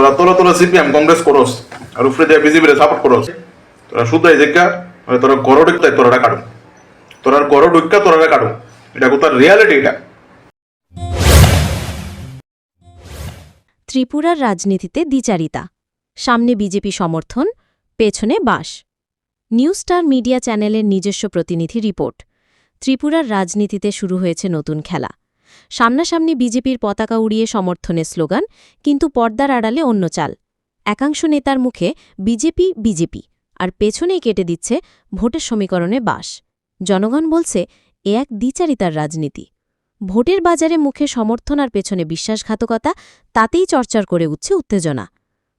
তোরা তোরা তোরা সিপিএম কংগ্রেস করস আর উপরে দিয়ে বিজেপির সাপোর্ট করস। তোরা শুদ্ধ এই জায়গা মানে তোরা গড় ঢুকতাই তোরা কাটু তোরা গড় ঢুকা তোরা কাটু এটা কোথার রিয়ালিটি এটা। ত্রিপুরার রাজনীতিতে দ্বিচারিতা। সামনে বিজেপি সমর্থন, পেছনে বাস। নিউ স্টার মিডিয়া চ্যানেলের নিজস্ব প্রতিনিধি রিপোর্ট। ত্রিপুরার রাজনীতিতে শুরু হয়েছে নতুন খেলা। সামনাসামনি বিজেপির পতাকা উড়িয়ে সমর্থনের স্লোগান, কিন্তু পর্দার আড়ালে অন্য চাল। একাংশ নেতার মুখে বিজেপি বিজেপি, আর পেছনেই কেটে দিচ্ছে ভোটের সমীকরণে বাস। জনগণ বলছে, এ এক দ্বিচারিতার রাজনীতি। ভোটের বাজারে মুখে সমর্থন আর পেছনে বিশ্বাসঘাতকতা, তাতেই চর্চার করে উঠছে উত্তেজনা।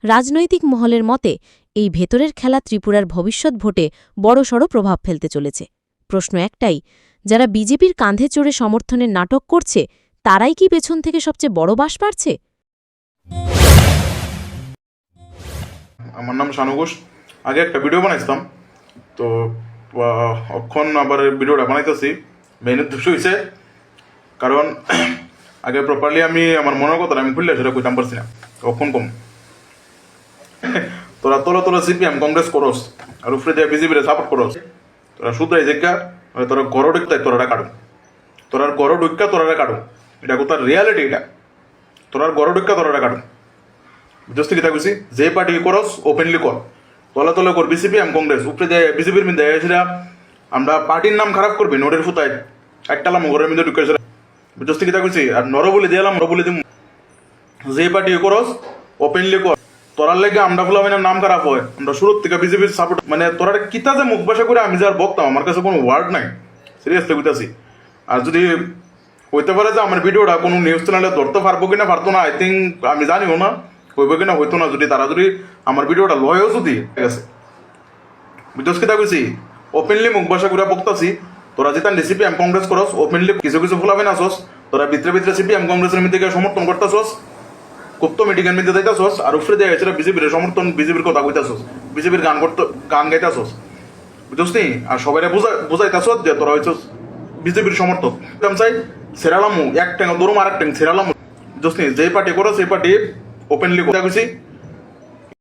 রাজনৈতিক মহলের মতে, এই ভেতরের খেলা ত্রিপুরার ভবিষ্যৎ ভোটে বড়সড় প্রভাব ফেলতে চলেছে। প্রশ্ন একটাই, যারা বিজেপির কাঁধে চড়ে সমর্থনের নাটক করছে তারাই কি পেছন থেকে সবচেয়ে বড় বাস পারছে আমার নাম শানু ঘোষ। আগে একটা ভিডিও বানাইছিলাম। তো অক্ষণ আবার ভিডিওটা বানাইতেছি। মেইন উদ্দেশ্য হয়েছে কারণ আগে প্রপারলি আমি আমার মনের কথা আমি খুললে সেটা কইতাম পারছি না। অক্ষণ কম। তোরা তোরা তোরা সিপিএম কংগ্রেস করস আর উপরে দিয়ে বিজেপির সাপোর্ট করস। তোরা শুদ্ধ এই জায়গা তোরা গড় ঢুকতাই তোরা কাটু। তোরা গড় ঢুকা তোরা কাটু। এটা কোথার রিয়ালিটি এটা। তোরা গড় ঢুকা তোরা কাটু বুঝতে কি থাকছি যে পার্টি করস ওপেনলি কর। তলে তলে কর বিসিপি এম কংগ্রেস উপরে দেয় বিসিপির মধ্যে এসেরা আমরা পার্টির নাম খারাপ করবি, নোটের ফুতায়। একটালা মগরের মধ্যে ঢুকেছিল বুঝতে কি থাকছি আর নর বলে দিলাম নর বলে দিম। যে পার্টি করস ওপেনলি কর। তোরার লেগে আমরা ফুলামিনের নাম খারাপ হয়। আমরা শুরুর থেকে বিজেপির সাপোর্ট মানে তোরা কিতা যে মুখ বাসা করে আমি যার বকতাম, আমার কাছে কোনো ওয়ার্ড নাই। সিরিয়াসলি কইতাছি। আর যদি হইতে পারে যে আমার ভিডিওটা কোনো নিউজ চ্যানেলে ধরতে পারব কিনা পারতো না আই থিঙ্ক আমি জানিও না, হইব কিনা হইতো না, যদি তারা যদি আমার ভিডিওটা লয়ও যদি, ঠিক আছে? বুঝছস কিতা কইছি? ওপেনলি মুখ ভাষা করে বকতাছি, তোরা যেটা ডিসিপি এম কংগ্রেস করস ওপেনলি কিছু কিছু ফুলাবে না আসস তোরা ভিতরে ভিতরে সিপি এম কংগ্রেসের মধ্যে সমর্থন করতেছস কুপ্ত মিটিংয়ের মধ্যে যাইতাছস, আর উপরে দিয়ে এসে বিজেপির সমর্থন বিজেপির কথা কইতাছস বিজেপির গান করতে, গান গাইতাছস। বুঝছস আর সবাই বুঝাইতাছস যে তোরা হইছস বিজেপির সমর্থক। চাই সেরালামু এক ট্যাং দরুম আর এক ট্যাং সেরালামু জোসনি যে পার্টি করো, সেই পার্টি ওপেনলি কথা কইছি